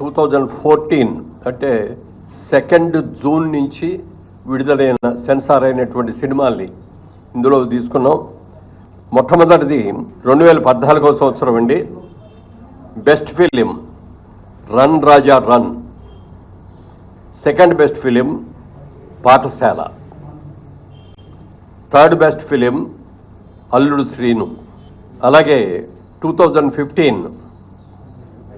Two thousand fourteen అంటే second June నుంచి విడుదలైన సెన్సార్ అయినటువంటి సినిమాల్ని ఇందులో తీసుకున్నాం. మొట్టమొదటిది రెండు వేల పద్నాలుగో సంవత్సరం అండి. Best film run Raja run. Second best film Pathashala. Third best film Alludu Seenu. అలాగే two thousand fifteen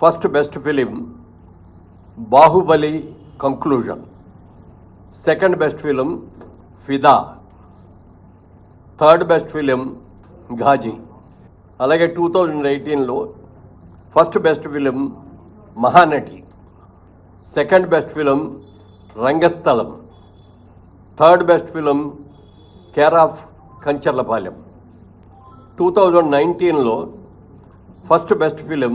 first best film Baahubali conclusion. Second best film Fidaa. Third best film Ghazi. అలాగే టూ థౌజండ్ ఎయిటీన్లో first best film Mahanati. Second best film Rangasthalam. Third best film care of Kancharlapalem. Two thousand నైన్టీన్లో first best film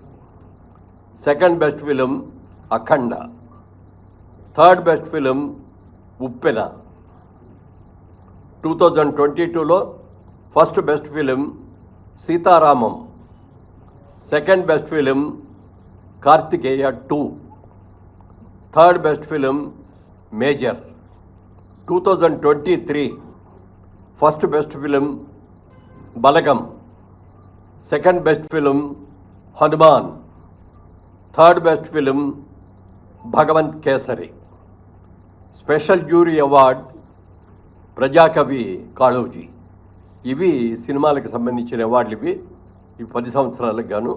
second best film Akhanda third best film Uppena two thousand twenty టూలో first best film Sitaramam second best film Karthikeya two third best film major two thousand twenty three first best film Balagam second best film Hanuman third best film Bhagavanth Kesari special jury award ప్రజాకవి Kaloji ఇవి సినిమాలకు సంబంధించిన అవార్డులు ఇవి. ఈ పది సంవత్సరాలకు గాను